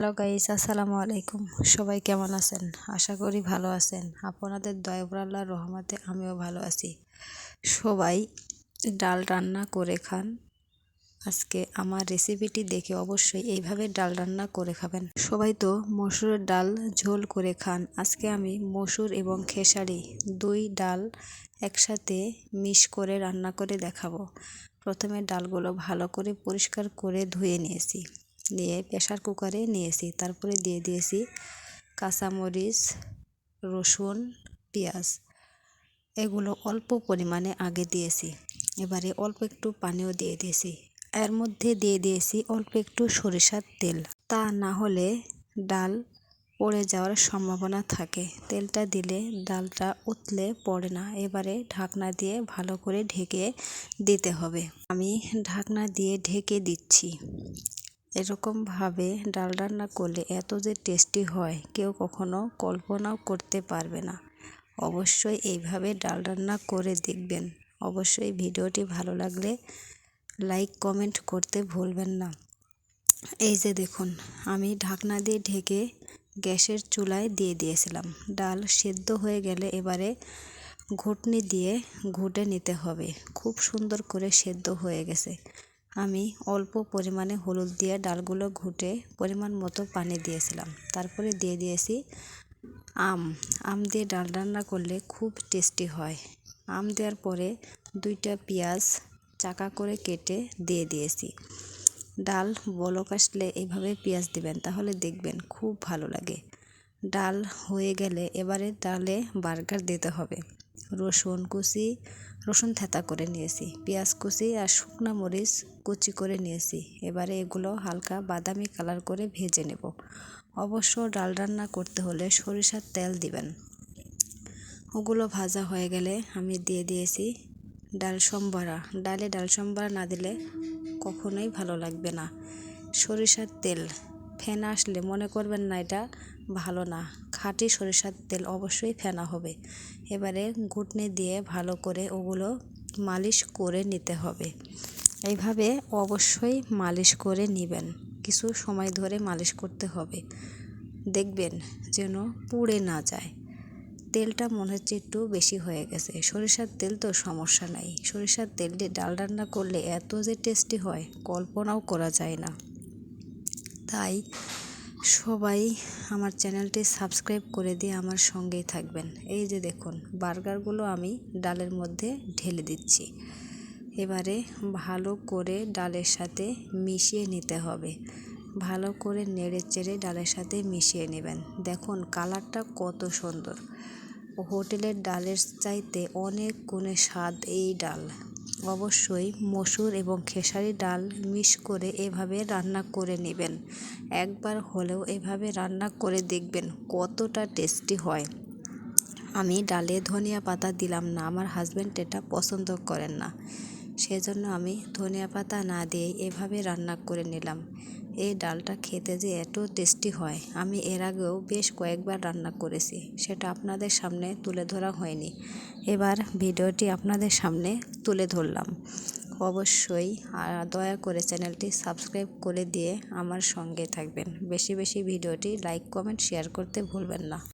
Hello guys, আসসালামু আলাইকুম। সবাই কেমন আছেন? আশা করি ভালো আছেন। আপনাদের দয়াবরাল্লাহ রহমতে আমিও ভালো আছি। সবাই ডাল রান্না করে খান। আজকে আমার রেসিপিটি দেখে অবশ্যই এইভাবে ডাল রান্না করে খাবেন। সবাই তো মসুরের ডাল ঝোল করে খান। আজকে আমি মসুর এবং খেসারি দুই ডাল একসাথে মিশ করে রান্না করে দেখাবো। প্রথমে ডালগুলো ভালো করে পরিষ্কার করে ধুয়ে নিয়েছি। নিয়ে প্রেশার কুকারে নিয়েছি। তারপরে দিয়ে দিয়েছি কাঁচামরিচ, রসুন, পেঁয়াজ। এগুলো অল্প পরিমাণে আগে দিয়েছি। এবারে অল্প একটু পানিও দিয়ে দিয়েছি। এর মধ্যে দিয়ে দিয়েছি অল্প একটু সরিষার তেল। তা না হলে ডাল পড়ে যাওয়ার সম্ভাবনা থাকে। তেলটা দিলে ডালটা উতলে পড়ে না। এবারে ঢাকনা দিয়ে ভালো করে ঢেকে দিতে হবে। আমি ঢাকনা দিয়ে ঢেকে দিচ্ছি। এরকমভাবে ডাল রান্না করলে এত যে টেস্টি হয়, কেউ কখনো কল্পনাও করতে পারবে না। অবশ্যই এইভাবে ডাল রান্না করে দেখবেন। অবশ্যই ভিডিওটি ভালো লাগলে লাইক কমেন্ট করতে ভুলবেন না। এই যে দেখুন, আমি ঢাকনা দিয়ে ঢেকে গ্যাসের চুলায় দিয়ে দিয়েছিলাম। ডাল সেদ্ধ হয়ে গেলে এবারে ঘুটনি দিয়ে ঘুটে নিতে হবে। খুব সুন্দর করে সেদ্ধ হয়ে গেছে। আমি অল্প পরিমাণে হলুদ দিয়ে ডালগুলো ঘুটে পরিমাণ মতো পানি দিয়েছিলাম। তারপরে দিয়ে দিয়েছি আম। আম দিয়ে ডাল রান্না করলে খুব টেস্টি হয়। আম দেওয়ার পরে দুইটা পেঁয়াজ চাকা করে কেটে দিয়ে দিয়েছি। ডাল বলক আসলে এভাবে পেঁয়াজ দিবেন, তাহলে দেখবেন খুব ভালো লাগে। ডাল হয়ে গেলে এবারে ডালে বার্গার দিতে হবে। রসুন কুচি, রসুন থেতা করে নিয়েছি, পেঁয়াজ কুচি আর শুকনো মরিচ কুচি করে নিয়েছি। এবারে এগুলো হালকা বাদামি কালার করে ভেজে নেব। অবশ্য ডাল রান্না করতে হলে সরিষার তেল দিবেন। ওগুলো ভাজা হয়ে গেলে আমি দিয়ে দিয়েছি ডাল সম্বরা। ডালে ডাল সম্বরা না দিলে কখনোই ভালো লাগবে না। সরিষার তেল, ফেনা আসলে মনে করবেন না এটা ভালো না। খাঁটি সরিষার তেল অবশ্যই ফেনা হবে। এবারে ঘুটনি দিয়ে ভালো করে ওগুলো মালিশ করে নিতে হবে। এইভাবে অবশ্যই মালিশ করে নেবেন। কিছু সময় ধরে মালিশ করতে হবে। দেখবেন যেন পুড়ে না যায়। তেলটা মনে হচ্ছে একটু বেশি হয়ে গেছে। সরিষার তেল তো সমস্যা নাই। সরিষার তেল দিয়ে ডাল রান্না করলে এত যে টেস্টি হয়, কল্পনাও করা যায় না। তাই সবাই আমার চ্যানেলটি সাবস্ক্রাইব করে দিয়ে আমার সঙ্গেই থাকবেন। এই যে দেখুন, বার্গারগুলো আমি ডালের মধ্যে ঢেলে দিচ্ছি। এবারে ভালো করে ডালের সাথে মিশিয়ে নিতে হবে। ভালো করে নেড়ে চেড়ে ডালের সাথে মিশিয়ে নেবেন। দেখুন, কালারটা কত সুন্দর। হোটেলের ডালের চাইতে অনেক গুণে স্বাদ এই ডাল। অবশ্যই মসুর এবং খেসারি ডাল মিশ করে এভাবে রান্না করে নেবেন। একবার হলেও এভাবে রান্না করে দেখবেন কতটা টেস্টি হয়। আমি ডালে ধনিয়া পাতা দিলাম না, আমার হাজব্যান্ড এটা পছন্দ করেন না। সেজন্য আমি ধনিয়া পাতা না দিয়ে এভাবে রান্না করে নিলাম। এই ডালটা খেতে যে এত টেস্টি হয়, আমি এর আগেও বেশ কয়েকবার রান্না করেছি, সেটা আপনাদের সামনে তুলে ধরা হয়নি। এবার ভিডিওটি আপনাদের সামনে তুলে ধরলাম। অবশ্যই দয়া করে চ্যানেলটি সাবস্ক্রাইব করে দিয়ে আমার সঙ্গে থাকবেন। বেশি বেশি ভিডিওটি লাইক, কমেন্ট, শেয়ার করতে ভুলবেন না।